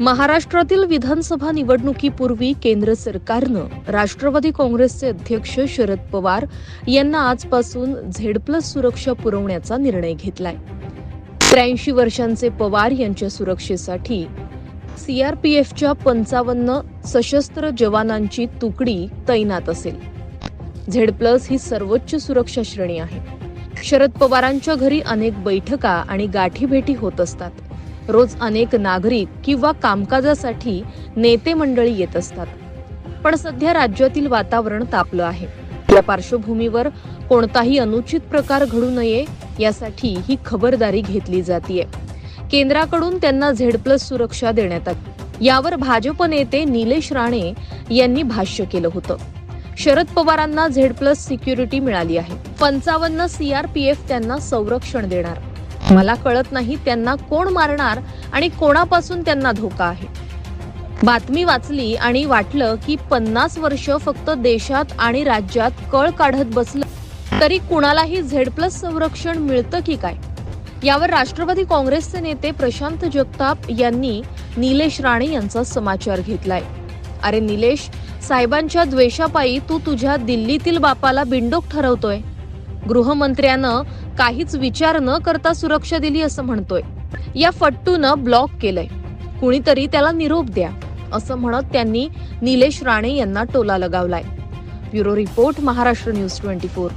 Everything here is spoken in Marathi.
महाराष्ट्रातील विधानसभा निवडणुकीपूर्वी केंद्र सरकारनं राष्ट्रवादी काँग्रेसचे अध्यक्ष शरद पवार यांना आजपासून झेड प्लस सुरक्षा पुरवण्याचा निर्णय घेतलाय. त्र्याऐंशी वर्षांचे पवार यांच्या सुरक्षेसाठी सीआरपीएफच्या पंचावन्न सशस्त्र जवानांची तुकडी तैनात असेल. झेड प्लस ही सर्वोच्च सुरक्षा श्रेणी आहे. शरद पवारांच्या घरी अनेक बैठका आणि गाठीभेटी होत असतात. रोज अनेक नागरिक किंवा कामकाजासाठी नेते मंडळी येत असतात. पण सध्या राज्यातील वातावरण तापलं आहे. या पार्श्वभूमीवर कोणताही अनुचित प्रकार घडू नये यासाठी ही खबरदारी घेतली जाते केंद्राकडून त्यांना झेड प्लस सुरक्षा देण्यात आली. यावर भाजप नेते निलेश राणे यांनी भाष्य केलं होतं. शरद पवारांना झेड प्लस सिक्युरिटी मिळाली आहे. पंचावन्न सीआरपीएफ त्यांना संरक्षण देणार. मला कळत नाही त्यांना कोण मारणार आणि कोणापासून त्यांना धोका आहे. बातमी वाचली आणि वाटलं की पन्नास वर्ष फक्त देशात आणि राज्यात कळ काढत बसलं तरी कुणालाही झेड प्लस संरक्षण मिळतं की काय? यावर राष्ट्रवादी काँग्रेसचे नेते प्रशांत जगताप यांनी निलेश राणे यांचा समाचार घेतलाय. अरे निलेश साहेबांच्या द्वेषापायी तू तुझ्या दिल्लीतील बापाला बिंडोक ठरवतोय. गृहमंत्र्यानं काहीच विचार न करता सुरक्षा दिली असं म्हणतोय. या फट्टूनं ब्लॉक केलंय. कुणीतरी त्याला निरोप द्या असं म्हणत त्यांनी निलेश राणे यांना टोला लगावलाय. Bureau report Maharashtra news twenty four.